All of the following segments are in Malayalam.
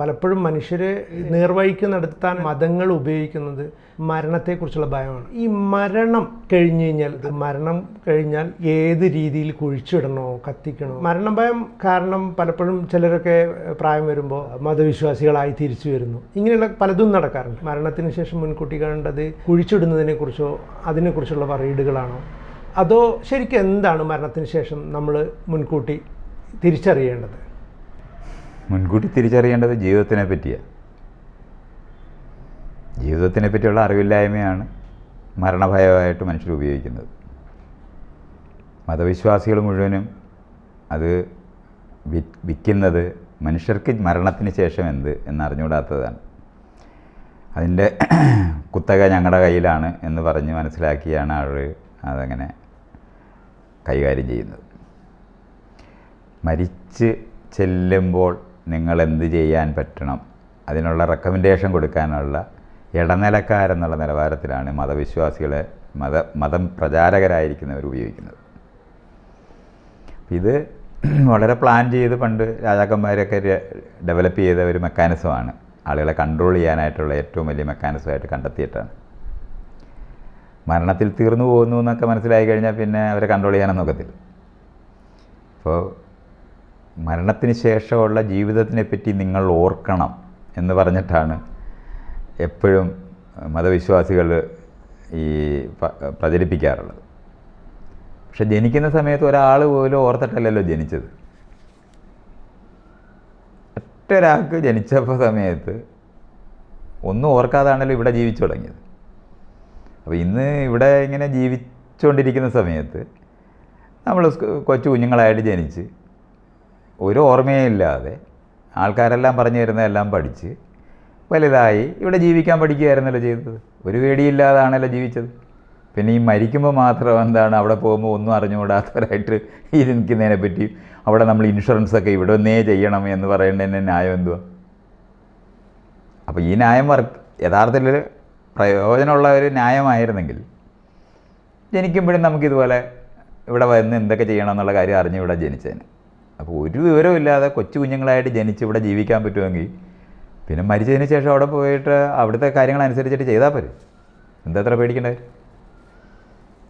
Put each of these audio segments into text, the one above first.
പലപ്പോഴും മനുഷ്യരെ നിർവഹിക്കുന്ന നടത്താൻ മതങ്ങൾ ഉപയോഗിക്കുന്നത്. മരണത്തെക്കുറിച്ചുള്ള ഭയമാണ്. ഈ മരണം കഴിഞ്ഞു കഴിഞ്ഞാൽ മരണം കഴിഞ്ഞാൽ ഏത് രീതിയിൽ കുഴിച്ചിടണോ കത്തിക്കണോ? മരണഭയം കാരണം പലപ്പോഴും ചിലരൊക്കെ പ്രായം വരുമ്പോൾ മതവിശ്വാസികളായി തിരിച്ചു വരുന്നു. ഇങ്ങനെയുള്ള പലതും നടക്കാറുണ്ട്. മരണത്തിന് ശേഷം മുൻകൂട്ടി കാണേണ്ടത് കുഴിച്ചിടുന്നതിനെ കുറിച്ചോ അതിനെക്കുറിച്ചുള്ള പറയിടുകളാണോ? അതോ ശരിക്കും എന്താണ് മരണത്തിന് ശേഷം നമ്മൾ മുൻകൂട്ടി തിരിച്ചറിയേണ്ടത്? മുൻകൂട്ടി തിരിച്ചറിയേണ്ടത് ജീവിതത്തിനെ പറ്റിയാണ് ജീവിതത്തിനെ പറ്റിയുള്ള അറിവില്ലായ്മയാണ് മരണഭയമായിട്ട് മനുഷ്യർ ഉപയോഗിക്കുന്നത്. മതവിശ്വാസികൾ മുഴുവനും അത് വിൽക്കുന്നത് മനുഷ്യർക്ക് മരണത്തിന് ശേഷം എന്ത് എന്നറിഞ്ഞുകൂടാത്തതാണ്. അതിന്റെ കുത്തക ഞങ്ങളുടെ കയ്യിലാണ് എന്ന് പറഞ്ഞ് മനസ്സിലാക്കിയാണ് അവർ അതങ്ങനെ കൈകാര്യം ചെയ്യുന്നത്. മരിച്ച് ചെല്ലുമ്പോൾ നിങ്ങൾ എന്ത് ചെയ്യാൻ പറ്റണം? അതിനുള്ള റെക്കമെൻഡേഷൻ കൊടുക്കാനുള്ള ഇടനിലക്കാരെന്നുള്ള നിലവാരത്തിലാണ് മതവിശ്വാസികളെ മത മതം പ്രചാരകരായിരിക്കുന്നവർ ഉപയോഗിക്കുന്നത്. ഇത് വളരെ പ്ലാൻ ചെയ്ത് പണ്ട് രാജാക്കന്മാരൊക്കെ ഡെവലപ്പ് ചെയ്ത ഒരു മെക്കാനിസമാണ് ആളുകളെ കൺട്രോൾ ചെയ്യാനായിട്ടുള്ള ഏറ്റവും വലിയ മെക്കാനിസമായിട്ട് കണ്ടെത്തിയിട്ടാണ്. മരണത്തിൽ തീർന്നു പോകുന്നു എന്നൊക്കെ മനസ്സിലായി കഴിഞ്ഞാൽ പിന്നെ അവരെ കൺട്രോൾ ചെയ്യാനൊന്നും ഒക്കത്തില്ല. അപ്പോൾ മരണത്തിന് ശേഷമുള്ള ജീവിതത്തിനെ പറ്റി നിങ്ങൾ ഓർക്കണം എന്ന് പറഞ്ഞിട്ടാണ് എപ്പോഴും മതവിശ്വാസികൾ ഈ പ്രചരിപ്പിക്കാറുള്ളത്. പക്ഷെ ജനിക്കുന്ന സമയത്ത് ഒരാൾ പോലും ഓർത്തിട്ടല്ലല്ലോ ജനിച്ചത്. ഒറ്റ ഒരാൾക്ക് ജനിച്ചപ്പോൾ സമയത്ത് ഒന്നും ഓർക്കാതാണല്ലോ ഇവിടെ ജീവിച്ചു തുടങ്ങിയത്. അപ്പോൾ ഇന്ന് ഇവിടെ ഇങ്ങനെ ജീവിച്ചുകൊണ്ടിരിക്കുന്ന സമയത്ത് നമ്മൾ കൊച്ചു കുഞ്ഞുങ്ങളായിട്ട് ജനിച്ച് ഒരു ഓർമ്മയും ഇല്ലാതെ ആൾക്കാരെല്ലാം പറഞ്ഞു തരുന്നതെല്ലാം പഠിച്ച് വലുതായി ഇവിടെ ജീവിക്കാൻ പഠിക്കുകയായിരുന്നല്ലോ ചെയ്തത്. ഒരു പേടിയില്ലാതാണല്ലോ ജീവിച്ചത്. പിന്നെ ഈ മരിക്കുമ്പോൾ മാത്രം എന്താണ് അവിടെ പോകുമ്പോൾ ഒന്നും അറിഞ്ഞുകൂടാത്തവരായിട്ട് ഈ നിൽക്കുന്നതിനെ പറ്റി അവിടെ നമ്മൾ ഇൻഷുറൻസ് ഒക്കെ ഇവിടെ ഒന്നേ ചെയ്യണം എന്ന് പറയേണ്ടതിന്റെ ന്യായം എന്തുവാ? അപ്പോൾ ഈ ന്യായം വർക്ക് യഥാർത്ഥത്തിൽ പ്രയോജനമുള്ള ഒരു ന്യായമായിരുന്നെങ്കിൽ ജനിക്കുമ്പോഴും നമുക്കിതുപോലെ ഇവിടെ വന്ന് എന്തൊക്കെ ചെയ്യണം എന്നുള്ള കാര്യം അറിഞ്ഞ് ഇവിടെ ജനിച്ചതിന്. അപ്പോൾ ഒരു വിവരവും ഇല്ലാതെ കൊച്ചു കുഞ്ഞുങ്ങളായിട്ട് ജനിച്ച് ഇവിടെ ജീവിക്കാൻ പറ്റുമെങ്കിൽ പിന്നെ മരിച്ചതിന് ശേഷം അവിടെ പോയിട്ട് അവിടുത്തെ കാര്യങ്ങൾ അനുസരിച്ചിട്ട് ചെയ്താൽ പോരെ. എന്താ അത്ര പേടിക്കണ്ടേ?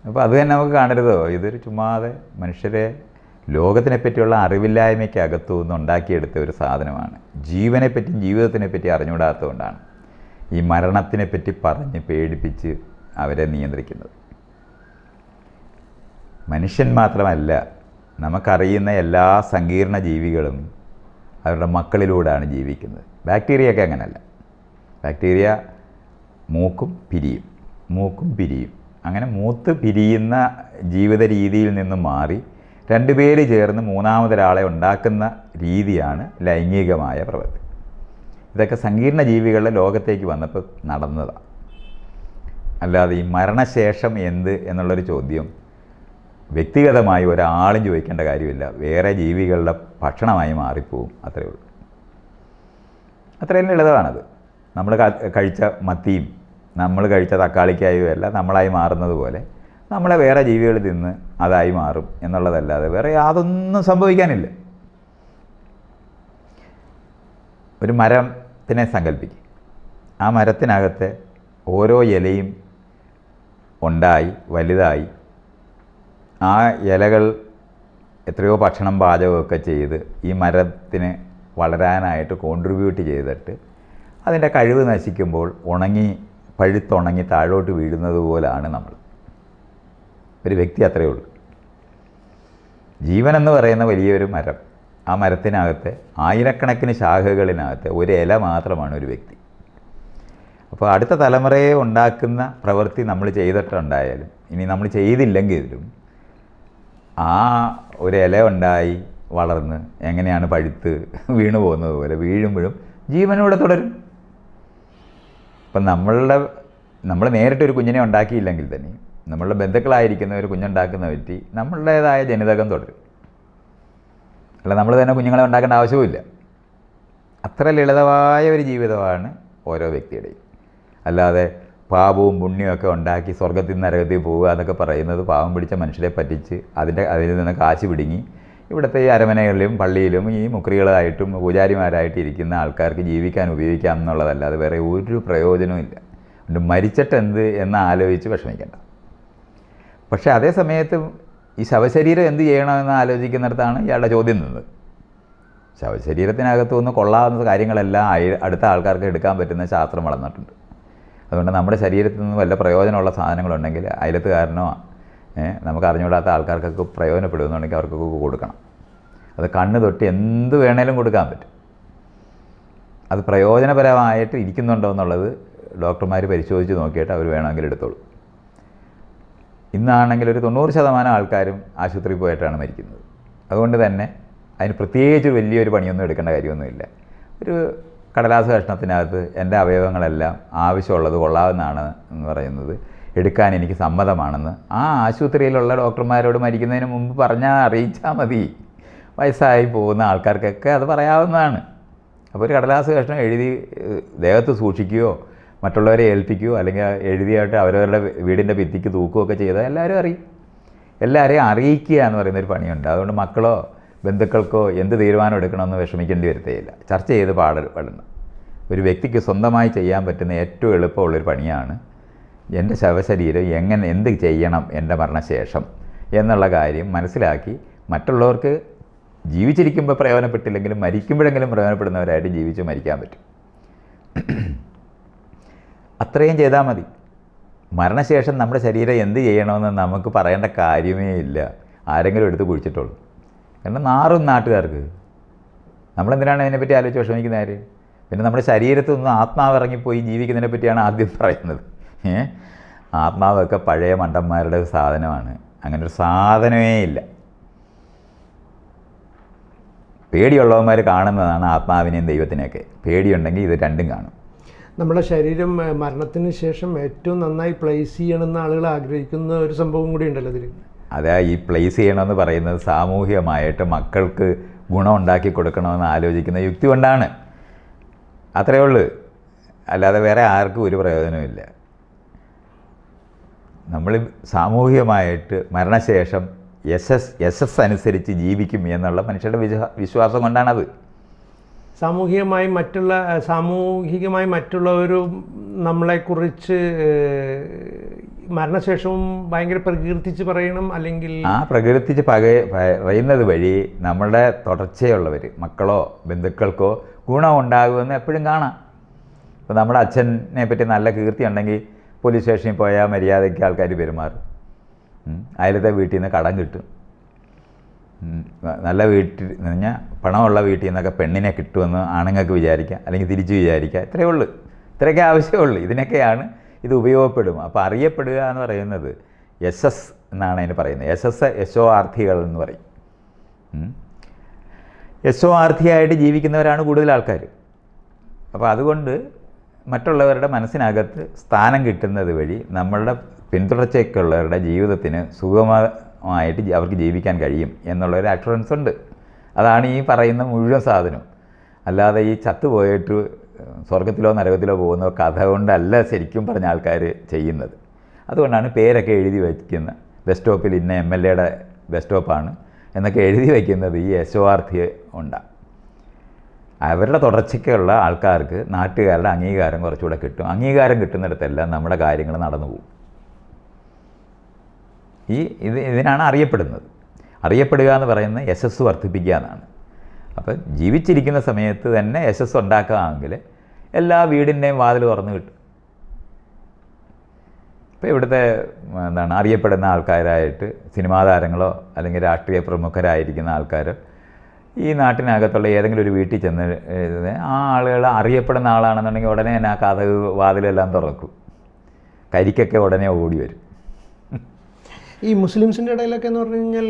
അപ്പോൾ അത് തന്നെ നമുക്ക് കാണരുതോ? ഇതൊരു ചുമ്മാതെ മനുഷ്യരെ ലോകത്തിനെ പറ്റിയുള്ള അറിവില്ലായ്മയ്ക്ക് അകത്തു നിന്ന് ഉണ്ടാക്കിയെടുത്ത ഒരു സാധനമാണ്. ജീവനെ പറ്റിയും ജീവിതത്തിനെ പറ്റി അറിഞ്ഞുകൂടാത്തതുകൊണ്ടാണ് ഈ മരണത്തിനെപ്പറ്റി പറഞ്ഞ് പേടിപ്പിച്ച് അവരെ നിയന്ത്രിക്കുന്നത്. മനുഷ്യൻ മാത്രമല്ല നമുക്കറിയുന്ന എല്ലാ സങ്കീർണ ജീവികളും അവരുടെ മക്കളിലൂടെയാണ് ജീവിക്കുന്നത്. ബാക്ടീരിയയൊക്കെ അങ്ങനെയല്ല ബാക്ടീരിയ മൂക്കും പിരിയും. മൂക്കും പിരിയും. അങ്ങനെ മൂത്ത് പിരിയുന്ന ജീവിത രീതിയിൽ നിന്നും മാറി രണ്ടുപേര് ചേർന്ന് മൂന്നാമതൊരാളെ ഉണ്ടാക്കുന്ന രീതിയാണ് ലൈംഗികമായ പ്രവൃത്തി. ഇതൊക്കെ സങ്കീർണ ജീവികളുടെ ലോകത്തേക്ക് വന്നപ്പോൾ നടന്നതാണ് അല്ലാതെ ഈ മരണശേഷം എന്ത് എന്നുള്ളൊരു ചോദ്യം വ്യക്തിഗതമായി ഒരാളും ചോദിക്കേണ്ട കാര്യമില്ല. വേറെ ജീവികളുടെ ഭക്ഷണമായി മാറിപ്പോവും. അത്രയേ ഉള്ളൂ. അത്രയും ലളിതമാണത് നമ്മൾ കഴിച്ച മത്തിയും നമ്മൾ കഴിച്ച തക്കാളിക്കായും അല്ല നമ്മളായി മാറുന്നത് പോലെ നമ്മളെ വേറെ ജീവികൾ തിന്ന് അതായി മാറും എന്നുള്ളതല്ലാതെ വേറെ യാതൊന്നും സംഭവിക്കാനില്ല. ഒരു മരത്തിനെ സങ്കല്പിക്കും. ആ മരത്തിനകത്തെ ഓരോ ഇലയും ഉണ്ടായി വലുതായി ആ ഇലകൾ എത്രയോ ഭക്ഷണം പാചകമൊക്കെ ചെയ്ത് ഈ മരത്തിന് വളരാനായിട്ട് കോൺട്രിബ്യൂട്ട് ചെയ്തിട്ട് അതിന്റെ കഴിവ് നശിക്കുമ്പോൾ ഉണങ്ങി പഴുത്തുണങ്ങി താഴോട്ട് വീഴുന്നത് പോലാണ് നമ്മൾ. ഒരു വ്യക്തി അത്രയേ ഉള്ളൂ. ജീവനെന്ന് പറയുന്ന വലിയൊരു മരം ആ മരത്തിനകത്തെ ആയിരക്കണക്കിന് ശാഖകളിനകത്തെ ഒരു ഇല മാത്രമാണ് ഒരു വ്യക്തി. അപ്പോൾ അടുത്ത തലമുറയെ ഉണ്ടാക്കുന്ന പ്രവൃത്തി നമ്മൾ ചെയ്തിട്ടുണ്ടായാലും ഇനി നമ്മൾ ചെയ്തില്ലെങ്കിലും ആ ഒരു ഇല ഉണ്ടായി വളർന്ന് എങ്ങനെയാണ് പഴുത്ത് വീണു പോകുന്നത് പോലെ വീഴുമ്പോഴും ജീവനോടെ തുടരും. അപ്പം നമ്മളുടെ നമ്മൾ നേരിട്ടൊരു കുഞ്ഞിനെ ഉണ്ടാക്കിയില്ലെങ്കിൽ തന്നെ നമ്മളുടെ ബന്ധുക്കളായിരിക്കുന്ന ഒരു കുഞ്ഞുണ്ടാക്കുന്ന വ്യക്തി നമ്മളുടേതായ ജനിതകം തുടരും. അല്ല നമ്മൾ തന്നെ കുഞ്ഞുങ്ങളെ ഉണ്ടാക്കേണ്ട ആവശ്യവുമില്ല. അത്ര ലളിതമായ ഒരു ജീവിതമാണ് ഓരോ വ്യക്തിയുടെയും. അല്ലാതെ പാപവും പുണ്യവും ഒക്കെ ഉണ്ടാക്കി സ്വർഗത്തിൽ നരകത്തിൽ പോവുക എന്നൊക്കെ പറയുന്നത് പാവം പിടിച്ച മനുഷ്യരെ പറ്റിച്ച് അതിന്റെ അതിൽ നിന്ന് കാശ് പിടുങ്ങി. ഇവിടുത്തെ ഈ അരമനകളിലും പള്ളിയിലും ഈ മുക്രികളായിട്ടും പൂജാരിമാരായിട്ട് ഇരിക്കുന്ന ആൾക്കാർക്ക് ജീവിക്കാൻ ഉപയോഗിക്കാം എന്നുള്ളതല്ലാതെ വേറെ ഒരു പ്രയോജനവും ഇല്ല. അതുകൊണ്ട് മരിച്ചിട്ട് എന്ത് എന്ന് ആലോചിച്ച് വിഷമിക്കേണ്ട. പക്ഷേ അതേ സമയത്ത് ഈ ശവശരീരം എന്ത് ചെയ്യണമെന്ന് ആലോചിക്കുന്നിടത്താണ് ഇയാളുടെ ചോദ്യം നിന്നത്. ശവശരീരത്തിനകത്തു നിന്ന് കൊള്ളാവുന്ന കാര്യങ്ങളെല്ലാം അടുത്ത ആൾക്കാർക്ക് എടുക്കാൻ പറ്റുന്ന ശാസ്ത്രം വളർന്നിട്ടുണ്ട്. അതുകൊണ്ട് നമ്മുടെ ശരീരത്തിൽ നിന്ന് വല്ല പ്രയോജനമുള്ള സാധനങ്ങളുണ്ടെങ്കിൽ അയലത്തുകാരനോ നമുക്ക് അറിഞ്ഞുകൂടാത്ത ആൾക്കാർക്കൊക്കെ പ്രയോജനപ്പെടുന്നുണ്ടെങ്കിൽ അവർക്കൊക്കെ കൊടുക്കണം. അത് കണ്ണ് തൊട്ട് എന്ത് വേണേലും കൊടുക്കാൻ പറ്റും. അത് പ്രയോജനപരമായിട്ട് ഇരിക്കുന്നുണ്ടോ എന്നുള്ളത് ഡോക്ടർമാർ പരിശോധിച്ച് നോക്കിയിട്ട് അവർ വേണമെങ്കിൽ എടുത്തോളൂ. ഇന്നാണെങ്കിൽ ഒരു തൊണ്ണൂറ് ശതമാനം ആൾക്കാരും ആശുപത്രിയിൽ പോയിട്ടാണ് മരിക്കുന്നത്. അതുകൊണ്ട് തന്നെ അതിന് പ്രത്യേകിച്ച് വലിയൊരു പണിയൊന്നും എടുക്കേണ്ട കാര്യമൊന്നുമില്ല. ഒരു കടലാസ് കഷ്ണത്തിനകത്ത് എന്റെ അവയവങ്ങളെല്ലാം ആവശ്യമുള്ളത് കൊള്ളാവുന്നതാണ് എന്ന് പറയുന്നത്. എടുക്കാൻ എനിക്ക് സമ്മതമാണെന്ന്. ആ ആശുപത്രിയിലുള്ള ഡോക്ടർമാരോട് മരിക്കുന്നതിന് മുമ്പ് പറഞ്ഞാൽ അറിയിച്ചാൽ മതി. വയസ്സായി പോകുന്ന ആൾക്കാർക്കൊക്കെ അത് പറയാവുന്നതാണ്. അപ്പോൾ ഒരു കടലാസ് കഷ്ണം എഴുതി ദേഹത്ത് സൂക്ഷിക്കുകയോ മറ്റുള്ളവരെ ഏൽപ്പിക്കുകയോ അല്ലെങ്കിൽ എഴുതിയായിട്ട് അവരവരുടെ വീടിന്റെ ഭിത്തിക്ക് തൂക്കുകയൊക്കെ ചെയ്താൽ എല്ലാവരും അറിയും. എല്ലാവരെയും അറിയിക്കുക എന്ന് പറയുന്നൊരു പണിയുണ്ട്. അതുകൊണ്ട് മക്കളോ ബന്ധുക്കൾക്കോ എന്ത് തീരുമാനം എടുക്കണമെന്ന് വിഷമിക്കേണ്ടി വരത്തേയില്ല. ചർച്ച ചെയ്ത് പാടപ്പെടുന്ന ഒരു വ്യക്തിക്ക് സ്വന്തമായി ചെയ്യാൻ പറ്റുന്ന ഏറ്റവും എളുപ്പമുള്ളൊരു പണിയാണ് എന്റെ ശവശരീരം എങ്ങനെ എന്ത് ചെയ്യണം എന്റെ മരണശേഷം എന്നുള്ള കാര്യം മനസ്സിലാക്കി മറ്റുള്ളവർക്ക് ജീവിച്ചിരിക്കുമ്പോൾ പ്രയോജനപ്പെട്ടില്ലെങ്കിലും മരിക്കുമ്പോഴെങ്കിലും പ്രയോജനപ്പെടുന്നവരായിട്ട് ജീവിച്ച് മരിക്കാൻ പറ്റും. അത്രയും ചെയ്താൽ മതി. മരണശേഷം നമ്മുടെ ശരീരം എന്ത് ചെയ്യണമെന്ന് നമുക്ക് പറയേണ്ട കാര്യമേ ഇല്ല. ആരെങ്കിലും എടുത്ത് കുഴിച്ചിട്ടുള്ളൂ കാരണം നാറും നാട്ടുകാർക്ക്. നമ്മളെന്തിനാണ് അതിനെപ്പറ്റി ആലോചിച്ച് വിഷമിക്കുന്ന ആര്? പിന്നെ നമ്മുടെ ശരീരത്തിൽ നിന്ന് ആത്മാവ് ഇറങ്ങിപ്പോയി ജീവിക്കുന്നതിനെ പറ്റിയാണ് ആദ്യം പറയുന്നത്. ഏ? ആത്മാവൊക്കെ പഴയ മണ്ടന്മാരുടെ സാധനമാണ്. അങ്ങനെ ഒരു സാധനമേ ഇല്ല. പേടിയുള്ളവന്മാർ കാണുന്നതാണ് ആത്മാവിനെയും ദൈവത്തിനെയൊക്കെ. പേടിയുണ്ടെങ്കിൽ ഇത് രണ്ടും കാണും. നമ്മുടെ ശരീരം മരണത്തിന് ശേഷം ഏറ്റവും നന്നായി പ്ലേസ് ചെയ്യണമെന്ന് ആളുകൾ ആഗ്രഹിക്കുന്ന ഒരു സംഭവം കൂടി ഉണ്ടല്ലോ ഇതിൽ അതാ ഈ പ്ലേസ് ചെയ്യണമെന്ന് പറയുന്നത് സാമൂഹികമായിട്ട് മക്കൾക്ക് ഗുണം ഉണ്ടാക്കി കൊടുക്കണമെന്ന് ആലോചിക്കുന്ന യുക്തി കൊണ്ടാണ്. അത്രയേ ഉള്ളൂ. അല്ലാതെ വേറെ ആർക്കും ഒരു പ്രയോജനമില്ല നമ്മൾ സാമൂഹികമായിട്ട് മരണശേഷം യശസ് യശസ് അനുസരിച്ച് ജീവിക്കും എന്നുള്ള മനുഷ്യരുടെ വിശ്വാ വിശ്വാസം കൊണ്ടാണത്. സാമൂഹികമായി മറ്റുള്ള സാമൂഹികമായി മറ്റുള്ളവരും നമ്മളെക്കുറിച്ച് മരണശേഷവും ഭയങ്കര പ്രകീർത്തിച്ച് പറയണം അല്ലെങ്കിൽ ആ പ്രകീർത്തിച്ച് പക പറയുന്നത് വഴി നമ്മുടെ തുടർച്ചയുള്ളവർ മക്കളോ ബന്ധുക്കൾക്കോ ഗുണം ഉണ്ടാകുമെന്ന് എപ്പോഴും കാണാം. ഇപ്പോൾ നമ്മുടെ അച്ഛനെ പറ്റി നല്ല കീർത്തി ഉണ്ടെങ്കിൽ പോലീസ് സ്റ്റേഷനിൽ പോയാൽ മര്യാദയ്ക്ക് ആൾക്കാർ പെരുമാറും. അതിലത്തെ വീട്ടിൽ നിന്ന് കടം കിട്ടും. നല്ല വീട്ടിൽ എന്ന് പറഞ്ഞാൽ പണമുള്ള വീട്ടിൽ നിന്നൊക്കെ പെണ്ണിനെ കിട്ടുമെന്ന് ആണുങ്ങൾക്ക് വിചാരിക്കാം. അല്ലെങ്കിൽ തിരിച്ച് വിചാരിക്കാം. ഇത്രയേ ഉള്ളൂ. ഇത്രയൊക്കെ ആവശ്യമുള്ളൂ. ഇതിനൊക്കെയാണ് ഇത് ഉപയോഗപ്പെടും. അപ്പോൾ അറിയപ്പെടുക എന്ന് പറയുന്നത് യശസ് എന്നാണ് അതിന് പറയുന്നത്. യശസ് യശോആർത്ഥികൾ എന്ന് പറയും. യശോആർത്ഥിയായിട്ട് ജീവിക്കുന്നവരാണ് കൂടുതൽ ആൾക്കാർ. അപ്പോൾ അതുകൊണ്ട് മറ്റുള്ളവരുടെ മനസ്സിനകത്ത് സ്ഥാനം കിട്ടുന്നത് വഴി നമ്മളുടെ പിന്തുടർച്ചയ്ക്കുള്ളവരുടെ ജീവിതത്തിന് സുഗമമായിട്ട് അവർക്ക് ജീവിക്കാൻ കഴിയും എന്നുള്ളൊരു അഷുറൻസ് ഉണ്ട് അതാണ് ഈ പറയുന്ന മുഴുവൻ സാധനം. അല്ലാതെ ഈ ചത്തുപോയിട്ട് സ്വർഗത്തിലോ നരകത്തിലോ പോകുന്ന കഥ കൊണ്ടല്ല ശരിക്കും പറഞ്ഞ ആൾക്കാർ ചെയ്യുന്നത്. അതുകൊണ്ടാണ് പേരൊക്കെ എഴുതി വയ്ക്കുന്ന ബസ് സ്റ്റോപ്പിൽ ഇന്ന എം എൽ എയുടെ ബസ് സ്റ്റോപ്പാണ് എന്നൊക്കെ എഴുതി വയ്ക്കുന്നത് ഈ യശോവാർത്ഥി ഉണ്ടാണ് അവരുടെ തുടർച്ചയ്ക്കുള്ള ആൾക്കാർക്ക് നാട്ടുകാരുടെ അംഗീകാരം കുറച്ചുകൂടെ കിട്ടും. അംഗീകാരം കിട്ടുന്നിടത്തെല്ലാം നമ്മുടെ കാര്യങ്ങൾ നടന്നു പോകും. ഈ ഇത് ഇതിനാണ് അറിയപ്പെടുന്നത്. അറിയപ്പെടുക എന്ന് പറയുന്നത് യശസ് വർദ്ധിപ്പിക്കുക എന്നാണ്. അപ്പം ജീവിച്ചിരിക്കുന്ന സമയത്ത് തന്നെ യശസ് ഉണ്ടാക്കുകയാണെങ്കിൽ എല്ലാ വീടിന്റെയും വാതിൽ തുറന്നു കിട്ടും. ഇപ്പോൾ ഇവിടുത്തെ എന്താണ് അറിയപ്പെടുന്ന ആൾക്കാരായിട്ട് സിനിമാ താരങ്ങളോ അല്ലെങ്കിൽ രാഷ്ട്രീയ പ്രമുഖരായിരിക്കുന്ന ആൾക്കാരോ ഈ നാട്ടിനകത്തുള്ള ഏതെങ്കിലും ഒരു വീട്ടിൽ ചെന്ന് ആ ആളുകൾ അറിയപ്പെടുന്ന ആളാണെന്നുണ്ടെങ്കിൽ ഉടനെ തന്നെ ആ കഥ വാതിലെല്ലാം തുറക്കും. കരിക്കൊക്കെ ഉടനെ ഓടി വരും. ഈ മുസ്ലിംസിന്റെ ഇടയിലൊക്കെ എന്ന് പറഞ്ഞു കഴിഞ്ഞാൽ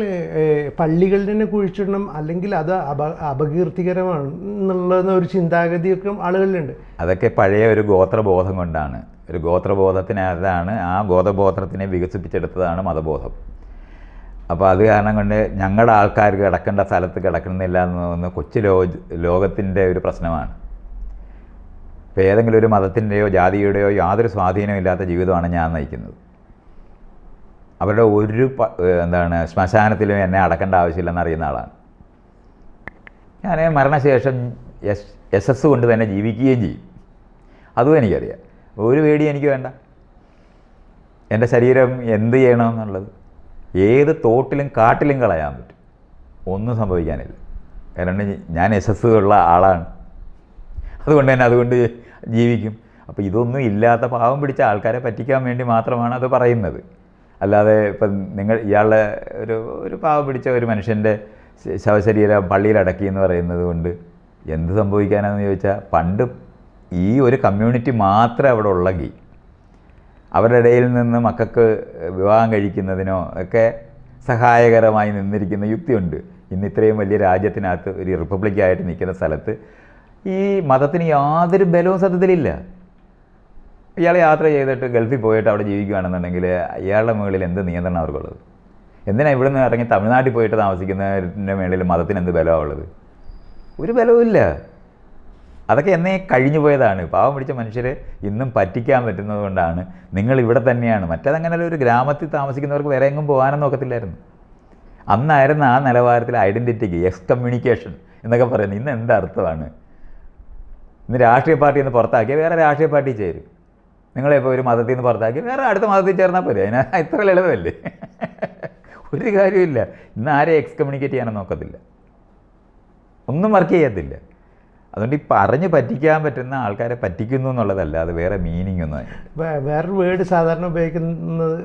പള്ളികൾ തന്നെ കുഴിച്ചിടണം അല്ലെങ്കിൽ അത് അപ അപകീർത്തികരമാണ് എന്നുള്ള ഒരു ചിന്താഗതിയൊക്കെ ആളുകളിലുണ്ട്. അതൊക്കെ പഴയ ഒരു ഗോത്രബോധം കൊണ്ടാണ്. ഒരു ഗോത്രബോധത്തിനകത്താണ് ആ ഗോത്രബോധത്തിനെ വികസിപ്പിച്ചെടുത്തതാണ് മതബോധം. അപ്പോൾ അത് കാരണം കൊണ്ട് ഞങ്ങളുടെ ആൾക്കാർ കിടക്കേണ്ട സ്ഥലത്ത് കിടക്കുന്നില്ല എന്ന് കൊച്ചു ലോ ലോകത്തിന്റെ ഒരു പ്രശ്നമാണ്. ഇപ്പോൾ ഏതെങ്കിലും ഒരു മതത്തിന്റെയോ ജാതിയുടെയോ യാതൊരു സ്വാധീനവും ഇല്ലാത്ത ജീവിതമാണ് ഞാൻ നയിക്കുന്നത്. അവരുടെ ഒരു എന്താണ് ശ്മശാനത്തിലും എന്നെ അടക്കേണ്ട ആവശ്യമില്ലെന്ന് അറിയുന്ന ആളാണ്. ഞാൻ മരണശേഷം എസ് എസ് കൊണ്ട് തന്നെ ജീവിക്കുകയും ചെയ്യും. അതും എനിക്കറിയാം. ഒരു പേടി എനിക്ക് വേണ്ട. എന്റെ ശരീരം എന്ത് ചെയ്യണമെന്നുള്ളത് ഏത് തോട്ടിലും കാട്ടിലും കളയാൻ പറ്റും. ഒന്നും സംഭവിക്കാനില്ല. കാരണം ഞാൻ എസ് ഉള്ള ആളാണ്. അതുകൊണ്ട് തന്നെ അതുകൊണ്ട് ജീവിക്കും. അപ്പോൾ ഇതൊന്നും ഇല്ലാത്ത പാവം പിടിച്ച ആൾക്കാരെ പറ്റിക്കാൻ വേണ്ടി മാത്രമാണ് അത് പറയുന്നത്. അല്ലാതെ ഇപ്പം നിങ്ങൾ ഇയാളുടെ ഒരു ഒരു പാവ പിടിച്ച ഒരു മനുഷ്യന്റെ ശവശരീരം പള്ളിയിൽ അടക്കി എന്ന് പറയുന്നത് കൊണ്ട് എന്ത് സംഭവിക്കാനാണെന്ന് ചോദിച്ചാൽ പണ്ട് ഈ ഒരു കമ്മ്യൂണിറ്റി മാത്രമേ അവിടെ ഉള്ളെങ്കിൽ അവരുടെ ഇടയിൽ നിന്ന് മക്കൾക്ക് വിവാഹം കഴിക്കുന്നതിനോ ഒക്കെ സഹായകരമായി നിന്നിരിക്കുന്ന യുക്തിയുണ്ട്. ഇന്ന് ഇത്രയും വലിയ രാജ്യത്തിനകത്ത് ഒരു റിപ്പബ്ലിക്കായിട്ട് നിൽക്കുന്ന സ്ഥലത്ത് ഈ മതത്തിന് യാതൊരു ബലവും സത്യത്തിലില്ല. ഇയാൾ യാത്ര ചെയ്തിട്ട് ഗൾഫിൽ പോയിട്ട് അവിടെ ജീവിക്കുകയാണെന്നുണ്ടെങ്കിൽ ഇയാളുടെ മുകളിൽ എന്ത് നിയന്ത്രണം അവർക്കുള്ളത്? എന്തിനാണ് ഇവിടെ നിന്ന് ഇറങ്ങി തമിഴ്നാട്ടിൽ പോയിട്ട് താമസിക്കുന്നതിന്റെ മേളിൽ മതത്തിന് എന്ത് ബലമാണ് ഉള്ളത്? ഒരു ബലവുമില്ല അതൊക്കെ എന്നേ കഴിഞ്ഞു പോയതാണ്. പാവം പിടിച്ച മനുഷ്യരെ ഇന്നും പറ്റിക്കാൻ പറ്റുന്നത് കൊണ്ടാണ്. നിങ്ങൾ ഇവിടെ തന്നെയാണ്. മറ്റേതങ്ങനെ ഒരു ഗ്രാമത്തിൽ താമസിക്കുന്നവർക്ക് വേറെ എങ്ങും പോകാനും നോക്കത്തില്ലായിരുന്നു അന്നായിരുന്നു ആ നിലവാരത്തിൽ ഐഡന്റിറ്റിക്ക് എക്സ് കമ്മ്യൂണിക്കേഷൻ എന്നൊക്കെ പറയുന്നത്. ഇന്ന് എന്ത് അർത്ഥമാണ്? ഇന്ന് രാഷ്ട്രീയ പാർട്ടി നിന്ന് പുറത്താക്കിയാൽ വേറെ രാഷ്ട്രീയ പാർട്ടി ചേരും. നിങ്ങളിപ്പോൾ ഒരു മതത്തിൽ നിന്ന് പുറത്താക്കി വേറെ അടുത്ത മതത്തിൽ ചേർന്നാൽ പോരെ? അതിന് ഇത്ര ലളിതമല്ലേ ഒരു കാര്യമില്ല ഇന്ന് ആരെ എക്സ് കമ്മ്യൂണിക്കേറ്റ് ചെയ്യാനൊന്നും നോക്കത്തില്ല. ഒന്നും വർക്ക് ചെയ്യത്തില്ല. അതുകൊണ്ട് ഈ പറഞ്ഞ് പറ്റിക്കാൻ പറ്റുന്ന ആൾക്കാരെ പറ്റിക്കുന്നു എന്നുള്ളതല്ല അത് വേറെ മീനിങ് ഒന്നും വേറൊരു വേർഡ് സാധാരണ ഉപയോഗിക്കുന്നത്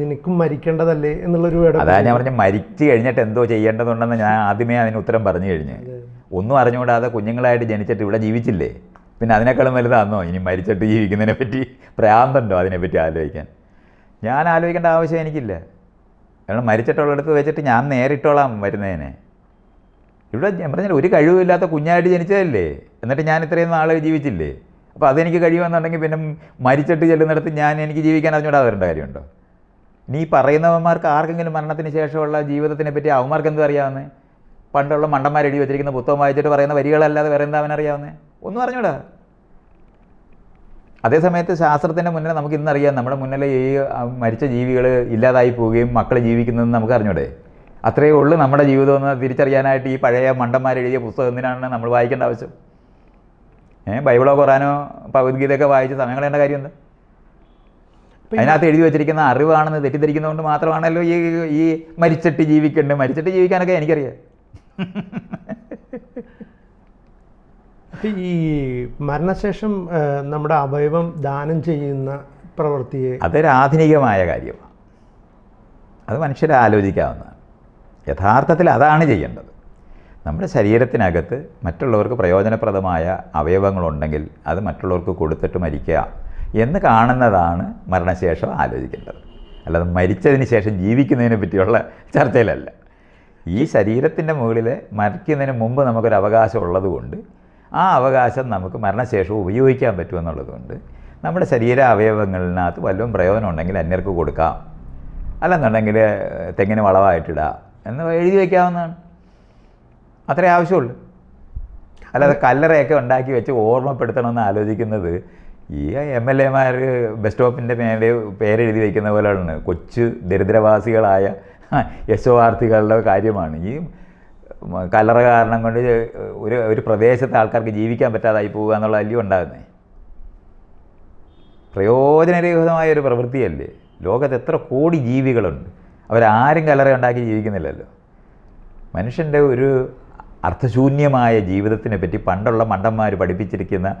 നിനക്കും മരിക്കേണ്ടതല്ലേ എന്നുള്ളൊരു വേർഡ് അതാ ഞാൻ പറഞ്ഞ മരിച്ചു കഴിഞ്ഞിട്ട് എന്തോ ചെയ്യേണ്ടതുണ്ടെന്ന് ഞാൻ ആദ്യമേ അതിന് ഉത്തരം പറഞ്ഞു കഴിഞ്ഞ്. ഒന്നും അറിഞ്ഞുകൂടാതെ കുഞ്ഞുങ്ങളായിട്ട് ജനിച്ചിട്ട് ഇവിടെ ജീവിച്ചില്ലേ? പിന്നെ അതിനേക്കാളും വലുതാണെന്നോ ഇനി മരിച്ചിട്ട് ജീവിക്കുന്നതിനെ പറ്റി പ്രാന്തുണ്ടോ അതിനെപ്പറ്റി ആലോചിക്കാൻ? ഞാൻ ആലോചിക്കേണ്ട ആവശ്യം എനിക്കില്ല. കാരണം മരിച്ചിട്ടുള്ളിടത്ത് വെച്ചിട്ട് ഞാൻ നേരിട്ടോളാം വരുന്നതിനെ. ഇവിടെ ഞാൻ പറഞ്ഞാൽ ഒരു കഴിവില്ലാത്ത കുഞ്ഞായിട്ട് ജനിച്ചതല്ലേ? എന്നിട്ട് ഞാൻ ഇത്രയും നാൾ ജീവിച്ചില്ലേ? അപ്പോൾ അതെനിക്ക് കഴിയുമെന്നുണ്ടെങ്കിൽ പിന്നെ മരിച്ചിട്ട് ചെല്ലുന്നിടത്ത് ഞാൻ എനിക്ക് ജീവിക്കാൻ അറിഞ്ഞൂടാതെ വരേണ്ട കാര്യമുണ്ടോ ഈ പറയുന്നവന്മാർക്ക് ആർക്കെങ്കിലും മരണത്തിന് ശേഷമുള്ള ജീവിതത്തിനെ പറ്റി അവന്മാർക്ക് എന്തും അറിയാവുന്നേ? പണ്ടുള്ള മണ്ടന്മാരെഴുതി വെച്ചിരിക്കുന്ന പുസ്തകം വായിച്ചിട്ട് പറയുന്ന വരികളല്ലാതെ വേറെ എന്താ അവനറിയാവുന്നേ? ഒന്നും അറിഞ്ഞൂടാ. അതേസമയത്ത് ശാസ്ത്രത്തിന്റെ മുന്നിൽ നമുക്ക് ഇന്നറിയാം നമ്മുടെ മുന്നിലെ ഈ മരിച്ച ജീവികൾ ഇല്ലാതായി പോവുകയും മക്കൾ ജീവിക്കുന്നതെന്ന് നമുക്ക് അറിഞ്ഞൂടെ. അത്രയേ ഉള്ളൂ നമ്മുടെ ജീവിതം എന്ന് തിരിച്ചറിയാനായിട്ട് ഈ പഴയ മണ്ടന്മാർ എഴുതിയ പുസ്തകം എന്തിനാണ് നമ്മൾ വായിക്കേണ്ട ആവശ്യം. ഏ ബൈബിളോ ഖുറാനോ ഭഗവത്ഗീതയൊക്കെ വായിച്ച് സമയം കളയേണ്ട കാര്യം എന്താ അതിനകത്ത് എഴുതി വെച്ചിരിക്കുന്ന അറിവാണെന്ന് തെറ്റിദ്ധരിക്കുന്നതുകൊണ്ട് മാത്രമാണല്ലോ ഈ ഈ മരിച്ചിട്ട് ജീവിക്കേണ്ടത് മരിച്ചിട്ട് ജീവിക്കാനൊക്കെ എനിക്കറിയാം. ഈ മരണശേഷം നമ്മുടെ അവയവം ദാനം ചെയ്യുന്ന പ്രവൃത്തിയെ അതൊരു ആധുനികമായ കാര്യമാണ്. അത് മനുഷ്യരെ ആലോചിക്കാവുന്നതാണ്. യഥാർത്ഥത്തിൽ അതാണ് ചെയ്യേണ്ടത്. നമ്മുടെ ശരീരത്തിനകത്ത് മറ്റുള്ളവർക്ക് പ്രയോജനപ്രദമായ അവയവങ്ങളുണ്ടെങ്കിൽ അത് മറ്റുള്ളവർക്ക് കൊടുത്തിട്ട് മരിക്കുക എന്ന് കാണുന്നതാണ് മരണശേഷം ആലോചിക്കേണ്ടത്. അല്ലാതെ മരിച്ചതിന് ശേഷം ജീവിക്കുന്നതിനെ പറ്റിയുള്ള ചർച്ചയിലല്ല. ഈ ശരീരത്തിന്റെ മുകളിൽ മരിക്കുന്നതിന് മുമ്പ് നമുക്കൊരു അവകാശം ഉള്ളതുകൊണ്ട് ആ അവകാശം നമുക്ക് മരണശേഷം ഉപയോഗിക്കാൻ പറ്റുമെന്നുള്ളതുകൊണ്ട് നമ്മുടെ ശരീര അവയവങ്ങളിനകത്ത് വല്ലതും പ്രയോജനം ഉണ്ടെങ്കിൽ അന്യർക്ക് കൊടുക്കാം. അല്ലെന്നുണ്ടെങ്കിൽ തെങ്ങിന് വളമായിട്ടിടാം എന്ന് എഴുതി വയ്ക്കാവുന്നതാണ് അത്രേ ആവശ്യമുള്ളൂ. അല്ലാതെ കല്ലറയൊക്കെ ഉണ്ടാക്കി വെച്ച് ഓർമ്മപ്പെടുത്തണമെന്ന് ആലോചിക്കുന്നത് ഈ എം എൽ എമാർ ബസ് സ്റ്റോപ്പിന്റെ മേലെ പേരെഴുതി വയ്ക്കുന്ന പോലെയാണ്. കൊച്ചു ദരിദ്രവാസികളായ യശോവാർത്ഥികളുടെ കാര്യമാണ്. ഈ കല്ലറ കാരണം കൊണ്ട് ഒരു ഒരു പ്രദേശത്തെ ആൾക്കാർക്ക് ജീവിക്കാൻ പറ്റാതായി പോവുക എന്നുള്ള അല്ലയോ ഉണ്ടാകുന്നത് പ്രയോജനരഹിതമായ ഒരു പ്രവൃത്തിയല്ലേ? ലോകത്ത് എത്ര കോടി ജീവികളുണ്ട്. അവരാരും കലറ ഉണ്ടാക്കി ജീവിക്കുന്നില്ലല്ലോ. മനുഷ്യന്റെ ഒരു അർത്ഥശൂന്യമായ ജീവിതത്തിനെ പറ്റി പണ്ടുള്ള മണ്ടന്മാർ പഠിപ്പിച്ചിരിക്കുന്ന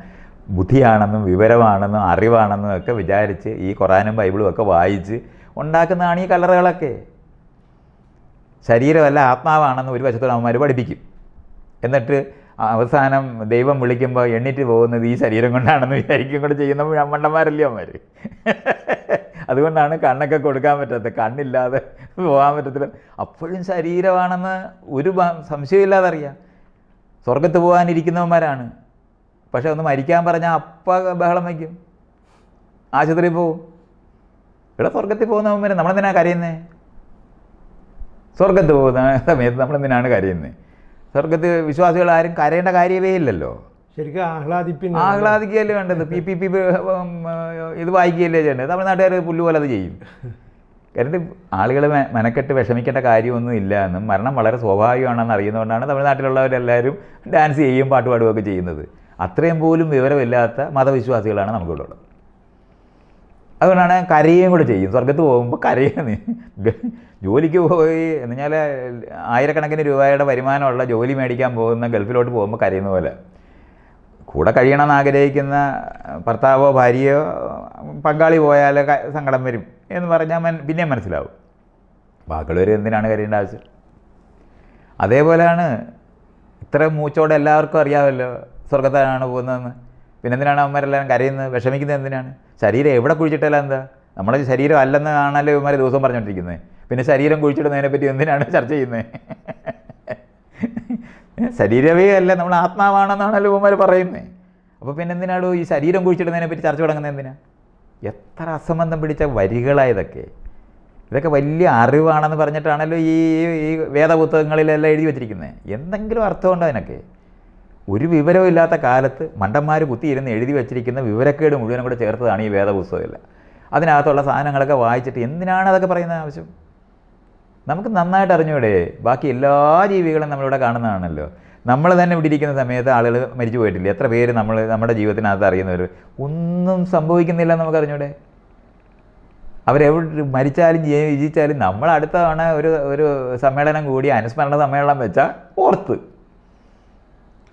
ബുദ്ധിയാണെന്നും വിവരമാണെന്നും അറിവാണെന്നും ഒക്കെ വിചാരിച്ച് ഈ ഖുറാനും ബൈബിളും ഒക്കെ വായിച്ച് ഉണ്ടാക്കുന്നതാണ് ഈ കലറകളൊക്കെ. ശരീരമല്ല ആത്മാവാണെന്ന് ഒരു വശത്തോടെ അവന്മാർ പഠിപ്പിക്കും. എന്നിട്ട് അവസാനം ദൈവം വിളിക്കുമ്പോൾ എണ്ണിറ്റ് പോകുന്നത് ഈ ശരീരം കൊണ്ടാണെന്ന് വിചാരിക്കും കൂടെ ചെയ്യുന്ന മണ്ടന്മാരല്ലേ അവന്മാർ അതുകൊണ്ടാണ് കണ്ണൊക്കെ കൊടുക്കാൻ പറ്റാത്തത് കണ്ണില്ലാതെ പോകാൻ പറ്റത്തില്ല. അപ്പോഴും ശരീരമാണെന്ന് ഒരു സംശയമില്ലാതെ അറിയാം. സ്വർഗത്ത് പോകാനിരിക്കുന്നവന്മാരാണ്. പക്ഷെ ഒന്ന് മരിക്കാൻ പറഞ്ഞാൽ അപ്പ ബഹളം വയ്ക്കും ആശുപത്രിയിൽ പോവും. ഇവിടെ സ്വർഗത്തിൽ പോകുന്നവന്മാർ നമ്മളെന്തിനാ കരയുന്നേ? സ്വർഗത്ത് പോകുന്ന സമയത്ത് നമ്മളെന്തിനാണ് കരയുന്നത് സ്വർഗത്ത് വിശ്വാസികൾ ആരും കരയേണ്ട കാര്യമേ ഇല്ലല്ലോ. ശരിക്കും ആഹ്ലാദിപ്പിന് ആഹ്ലാദിക്കുകയല്ലേ വേണ്ടത്? പി പി പി ഇത് വായിക്കുകയല്ലേ ചെയ്യേണ്ടത്? തമിഴ്നാട്ടുകാർ പുല്ലുപോലെ അത് ചെയ്യും. കാരണം ആളുകൾ മെനക്കെട്ട് വിഷമിക്കേണ്ട കാര്യമൊന്നും ഇല്ല എന്നും മരണം വളരെ സ്വാഭാവികമാണെന്ന് അറിയുന്നതുകൊണ്ടാണ് തമിഴ്നാട്ടിലുള്ളവരെല്ലാവരും ഡാൻസ് ചെയ്യും പാട്ട് പാടുകയൊക്കെ ചെയ്യുന്നത്. അത്രയും പോലും വിവരമില്ലാത്ത മതവിശ്വാസികളാണ് നമുക്കിവിടെ ഉള്ളത്. അതുകൊണ്ടാണ് കരയുകയും കൂടെ ചെയ്യും. സ്വർഗത്ത് പോകുമ്പോൾ കരയുക ജോലിക്ക് പോയി എന്നുവെച്ചാൽ ആയിരക്കണക്കിന് രൂപയുടെ വരുമാനമുള്ള ജോലി മേടിക്കാൻ പോകുന്ന ഗൾഫിലോട്ട് പോകുമ്പോൾ കരയുന്ന പോലെ. കൂടെ കഴിയണമെന്ന് ആഗ്രഹിക്കുന്ന ഭർത്താവോ ഭാര്യയോ പങ്കാളി പോയാൽ സങ്കടം വരും എന്ന് പറഞ്ഞാൽ മൻ പിന്നെയും മനസ്സിലാവും. ബാക്കിയുള്ളവർ എന്തിനാണ് കരയേണ്ട ആവശ്യം? അതേപോലെയാണ് ഇത്ര മൂച്ചോടെ എല്ലാവർക്കും അറിയാമല്ലോ സ്വർഗത്താനാണ് പോകുന്നതെന്ന്. പിന്നെ എന്തിനാണ് അവന്മാരെല്ലാം കരയുന്നത്? വിഷമിക്കുന്നത് എന്തിനാണ്? ശരീരം എവിടെ കുഴിച്ചിട്ടല്ല എന്താ? നമ്മുടെ ശരീരം അല്ലെന്ന് ആണല്ലോ ഇവന്മാർ ദിവസം പറഞ്ഞുകൊണ്ടിരിക്കുന്നത് പിന്നെ ശരീരം കുഴിച്ചിടുന്നതിനെ പറ്റി എന്തിനാണ് ചർച്ച ചെയ്യുന്നത് ശരീരമേ അല്ല നമ്മൾ ആത്മാവാണെന്നാണല്ലോ ഇവന്മാർ പറയുന്നത് അപ്പോൾ പിന്നെ എന്തിനാടോ ഈ ശരീരം കുഴിച്ചിടുന്നതിനെ പറ്റി ചർച്ച തുടങ്ങുന്നത് എന്തിനാ? എത്ര അസംബന്ധം പിടിച്ച വരികളായതൊക്കെ ഇതൊക്കെ. വലിയ അറിവാണെന്ന് പറഞ്ഞിട്ടാണല്ലോ ഈ ഈ വേദപുസ്തകങ്ങളിലെല്ലാം എഴുതി വച്ചിരിക്കുന്നത് എന്തെങ്കിലും അർത്ഥമുണ്ടോ അതിനൊക്കെ? ഒരു വിവരവും ഇല്ലാത്ത കാലത്ത് മണ്ടന്മാർ കുത്തിയിരുന്ന് എഴുതി വെച്ചിരിക്കുന്ന വിവരക്കേട് മുഴുവനും കൂടെ ചേർത്തതാണ് ഈ വേദപുസ്തകമില്ല അതിനകത്തുള്ള സാധനങ്ങളൊക്കെ വായിച്ചിട്ട് എന്തിനാണ് അതൊക്കെ പറയുന്നത് ആവശ്യം? നമുക്ക് നന്നായിട്ട് അറിഞ്ഞൂടെ? ബാക്കി എല്ലാ ജീവികളും നമ്മളിവിടെ കാണുന്നതാണല്ലോ. നമ്മൾ തന്നെ ഇവിടെ ഇരിക്കുന്ന സമയത്ത് ആളുകൾ മരിച്ചു പോയിട്ടില്ല? എത്ര പേര് നമ്മൾ നമ്മുടെ ജീവിതത്തിനകത്ത് അറിയുന്നവർ? ഒന്നും സംഭവിക്കുന്നില്ല നമുക്ക് അറിഞ്ഞൂടെ? അവരെവിടെ മരിച്ചാലും ജീവിച്ചാലും നമ്മൾ അടുത്ത തവണ ഒരു ഒരു സമ്മേളനം കൂടി അനുസ്മരണ സമ്മേളനം വെച്ചാൽ ഓർത്ത്.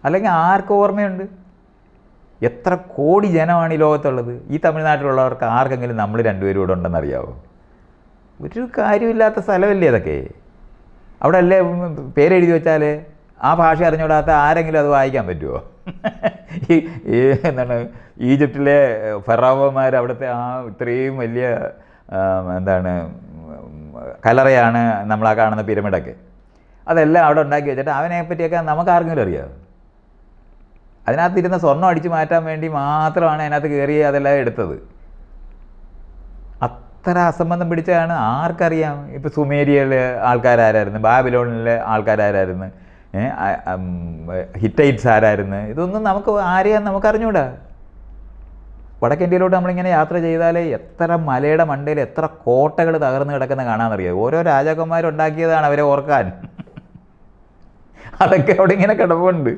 അല്ലെങ്കിൽ ആർക്ക് ഓർമ്മയുണ്ട്? എത്ര കോടി ജനമാണ് ഈ ലോകത്തുള്ളത്. ഈ തമിഴ്നാട്ടിലുള്ളവർക്ക് ആർക്കെങ്കിലും നമ്മൾ രണ്ടുപേരും ഇവിടെ ഉണ്ടെന്നറിയാവോ ഒരു കാര്യമില്ലാത്ത സ്ഥലമല്ലേ അതൊക്കെ? അവിടെ അല്ലേ പേരെഴുതി വെച്ചാൽ ആ ഭാഷ അറിഞ്ഞുകൂടാത്ത ആരെങ്കിലും അത് വായിക്കാൻ പറ്റുമോ ഈ എന്താണ് ഈജിപ്തിലെ ഫെറാവോമാർ അവിടുത്തെ ആ ഇത്രയും വലിയ എന്താണ് കലറയാണ് നമ്മളാ കാണുന്ന പിരമിഡൊക്കെ. അതെല്ലാം അവിടെ ഉണ്ടാക്കി വെച്ചിട്ട് അവനെ പറ്റിയൊക്കെ നമുക്ക് ആർക്കെങ്കിലും അറിയാമോ അതിനകത്ത് ഇരുന്ന സ്വർണം അടിച്ചു മാറ്റാൻ വേണ്ടി മാത്രമാണ് അതിനകത്ത് കയറി അതെല്ലാം എടുത്തത്. അത്ര അസംബന്ധം പിടിച്ചതാണ്. ആർക്കറിയാം? ഇപ്പോൾ സുമേരിയയിലെ ആൾക്കാരായിരുന്നു ബാബിലോണിലെ ആൾക്കാരായിരുന്നു ഹിറ്റൈറ്റ്സ് ആരായിരുന്നു? ഇതൊന്നും നമുക്ക് ആരെയാന്ന് നമുക്ക് അറിഞ്ഞൂടാ. വടക്കേന്ത്യയിലോട്ട് നമ്മളിങ്ങനെ യാത്ര ചെയ്താലേ എത്ര മലയുടെ മണ്ടയിൽ എത്ര കോട്ടകൾ തകർന്ന് കിടക്കുന്ന കാണാമെന്നറിയാം. ഓരോ രാജാക്കന്മാരുണ്ടാക്കിയതാണ് അവരെ ഓർക്കാൻ. അതൊക്കെ അവിടെ ഇങ്ങനെ കിടപ്പുണ്ട്.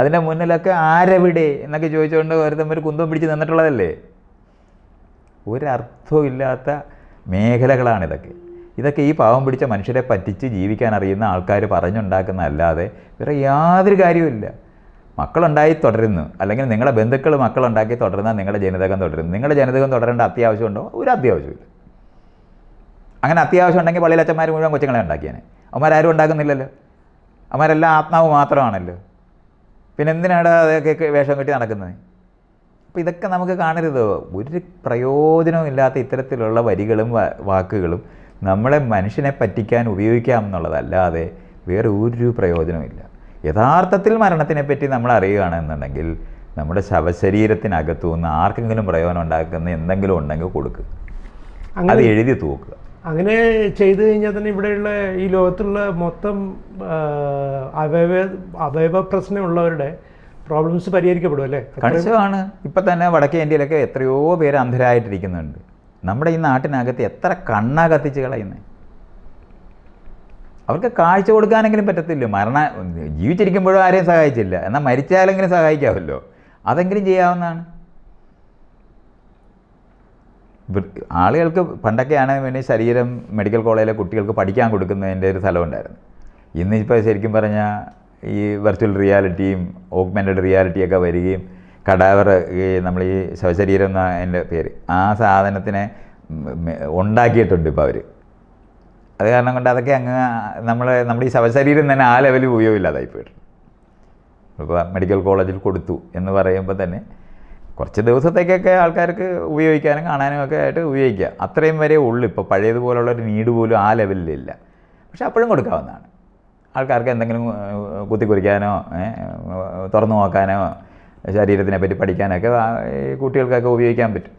അതിന്റെ മുന്നിലൊക്കെ ആരെവിടെ എന്നൊക്കെ ചോദിച്ചുകൊണ്ട് ഒരുത്തം ഒരു കുന്തം പിടിച്ച് നിന്നിട്ടുള്ളതല്ലേ? ഒരർത്ഥവും ഇല്ലാത്ത മേഖലകളാണ് ഇതൊക്കെ ഇതൊക്കെ ഈ പാവം പിടിച്ച മനുഷ്യരെ പറ്റിച്ച് ജീവിക്കാൻ അറിയുന്ന ആൾക്കാർ പറഞ്ഞുണ്ടാക്കുന്നതല്ലാതെ വേറെ യാതൊരു കാര്യവുമില്ല. മക്കളുണ്ടായി തുടരുന്നു. അല്ലെങ്കിൽ നിങ്ങളുടെ ബന്ധുക്കൾ മക്കളുണ്ടാക്കി തുടരുന്ന നിങ്ങളുടെ ജനിതകം തുടരുന്നു. നിങ്ങളുടെ ജനിതകം തുടരേണ്ട അത്യാവശ്യമുണ്ടോ ഒരു അത്യാവശ്യമില്ല അങ്ങനെ അത്യാവശ്യം ഉണ്ടെങ്കിൽ പള്ളിയിൽ അച്ഛന്മാർ മുഴുവൻ കൊച്ചുങ്ങളെ ഉണ്ടാക്കിയാണ് അവന്മാരാരും ഉണ്ടാക്കുന്നില്ലല്ലോ. അവന്മാരെല്ലാം ആത്മാവ് മാത്രമാണല്ലോ. പിന്നെ എന്തിനാണ് അതൊക്കെ വേഷം കെട്ടി നടക്കുന്നത്? അപ്പോൾ ഇതൊക്കെ നമുക്ക് കാണരുത്. ഒരു പ്രയോജനവും ഇല്ലാത്ത ഇത്തരത്തിലുള്ള വരികളും വാക്കുകളും നമ്മളെ മനുഷ്യനെ പറ്റിക്കാൻ ഉപയോഗിക്കാം എന്നുള്ളതല്ലാതെ വേറെ ഒരു പ്രയോജനവുമില്ല യഥാർത്ഥത്തിൽ മരണത്തിനെ പറ്റി നമ്മൾ അറിയുകയാണെന്നുണ്ടെങ്കിൽ നമ്മുടെ ശവശരീരത്തിനകത്തു നിന്ന് ആർക്കെങ്കിലും പ്രയോജനം ഉണ്ടാക്കുന്ന എന്തെങ്കിലും ഉണ്ടെങ്കിൽ കൊടുക്കുക അത് എഴുതി തൂക്കുക. അങ്ങനെ ചെയ്തു കഴിഞ്ഞാൽ തന്നെ ഇവിടെയുള്ള ഈ ലോകത്തുള്ള മൊത്തം അവയവ അവയവ പ്രശ്നമുള്ളവരുടെ പ്രോബ്ലംസ് പരിഹരിക്കപ്പെടും അല്ലേ? കണിശമാണ്. ഇപ്പം തന്നെ വടക്കേ ഇന്ത്യയിലൊക്കെ എത്രയോ പേര് അന്ധരായിട്ടിരിക്കുന്നുണ്ട്. നമ്മുടെ ഈ നാട്ടിനകത്ത് എത്ര കണ്ണാ കത്തിച്ച് കളയുന്നത് അവർക്ക് കാഴ്ച കൊടുക്കാനെങ്കിലും പറ്റത്തില്ല. മരണ ജീവിച്ചിരിക്കുമ്പോഴും ആരെയും സഹായിച്ചില്ല. എന്നാൽ മരിച്ചാലെങ്കിലും സഹായിക്കാമല്ലോ. അതെങ്കിലും ചെയ്യാവുന്നതാണ്. ആളുകൾക്ക് പണ്ടൊക്കെ ആണെങ്കിൽ വേണ്ടി ശരീരം മെഡിക്കൽ കോളേജിലെ കുട്ടികൾക്ക് പഠിക്കാൻ കൊടുക്കുന്നതിന്റെ ഒരു സ്ഥലമുണ്ടായിരുന്നു ഇന്നിപ്പോൾ ശരിക്കും പറഞ്ഞാൽ ഈ വെർച്വൽ റിയാലിറ്റിയും ഓഗ്മെന്റഡ് റിയാലിറ്റിയൊക്കെ വരികയും കടാവർ ഈ നമ്മൾ ഈ ശവശരീരം എന്ന എന്റെ പേര് ആ സാധനത്തിനെ ഉണ്ടാക്കിയിട്ടുണ്ട് ഇപ്പോൾ അവർ അത് കാരണം കൊണ്ട് അതൊക്കെ അങ്ങ് നമ്മൾ നമ്മുടെ ഈ ശവശരീരം തന്നെ ആ ലെവലിൽ ഉപയോഗമില്ലാതായി പോയിട്ടുണ്ട്. ഇപ്പോൾ മെഡിക്കൽ കോളേജിൽ കൊടുത്തു എന്ന് പറയുമ്പോൾ തന്നെ കുറച്ച് ദിവസത്തേക്കൊക്കെ ആൾക്കാർക്ക് ഉപയോഗിക്കാനും കാണാനും ഒക്കെ ആയിട്ട് ഉപയോഗിക്കുക. അത്രയും വരെ ഉള്ളു. ഇപ്പോൾ പഴയതുപോലുള്ള ഒരു നീഡ് പോലും ആ ലെവലിലില്ല പക്ഷെ അപ്പോഴും കൊടുക്കാവുന്നതാണ്. ആൾക്കാർക്ക് എന്തെങ്കിലും കുത്തി കുത്തിക്കുറിക്കാനോ തുറന്നു നോക്കാനോ ശരീരത്തിനെ പറ്റി പഠിക്കാനൊക്കെ കുട്ടികൾക്കൊക്കെ ഉപയോഗിക്കാൻ പറ്റും.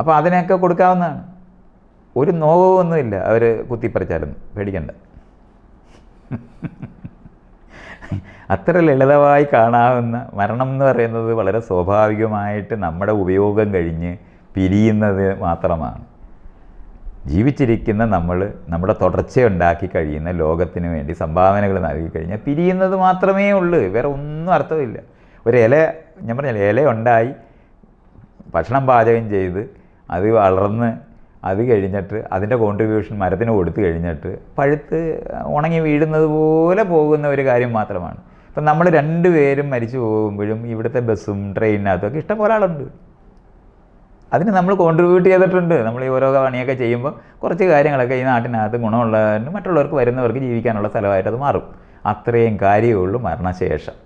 അപ്പോൾ അതിനൊക്കെ കൊടുക്കാവുന്നതാണ്. ഒരു നോവൊന്നുമില്ല അവർ കുത്തിപ്പറിച്ചാലും പേടിക്കണ്ട. അത്ര ലളിതമായി കാണാവുന്ന മരണം എന്ന് പറയുന്നത് വളരെ സ്വാഭാവികമായിട്ട് നമ്മുടെ ഉപയോഗം കഴിഞ്ഞ് പിരിയുന്നത് മാത്രമാണ്. ജീവിച്ചിരിക്കുന്ന നമ്മൾ നമ്മുടെ തുടർച്ചയുണ്ടാക്കി കഴിയുന്ന ലോകത്തിന് വേണ്ടി സംഭാവനകൾ നൽകി കഴിഞ്ഞാൽ പിരിയുന്നത് മാത്രമേ ഉള്ളൂ. വേറെ ഒന്നും അർത്ഥമില്ല. ഒരു ഇല ഞാൻ പറഞ്ഞില്ല ഇല ഉണ്ടായി ഭക്ഷണം പാചകം ചെയ്ത് അത് വളർന്ന് അത് കഴിഞ്ഞിട്ട് അതിന്റെ കോൺട്രിബ്യൂഷൻ മരത്തിന് കൊടുത്തു കഴിഞ്ഞിട്ട് പഴുത്ത് ഉണങ്ങി വീഴുന്നത് പോലെ പോകുന്ന ഒരു കാര്യം മാത്രമാണ്. ഇപ്പം നമ്മൾ രണ്ടുപേരും മരിച്ചു പോകുമ്പോഴും ഇവിടുത്തെ ബസ്സും ട്രെയിനിനകത്തും ഒക്കെ ഇഷ്ടം പോലെ ആളുണ്ട്. അതിന് നമ്മൾ കോൺട്രിബ്യൂട്ട് ചെയ്തിട്ടുണ്ട്. നമ്മൾ ഈ ഓരോ പണിയൊക്കെ ചെയ്യുമ്പോൾ കുറച്ച് കാര്യങ്ങളൊക്കെ ഈ നാട്ടിനകത്ത് ഗുണമുള്ളതിന് മറ്റുള്ളവർക്ക് വരുന്നവർക്ക് ജീവിക്കാനുള്ള സ്ഥലമായിട്ട് അത് മാറും. അത്രയും കാര്യമുള്ളൂ മരണശേഷം.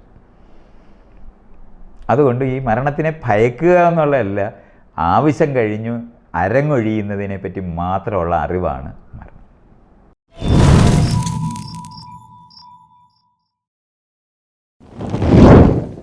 അതുകൊണ്ട് ഈ മരണത്തിനെ ഭയക്കുക എന്നുള്ളതല്ല ആവശ്യം കഴിഞ്ഞു അരങ്ങൊഴിയുന്നതിനെ പറ്റി മാത്രമുള്ള അറിവാണ് മരണം.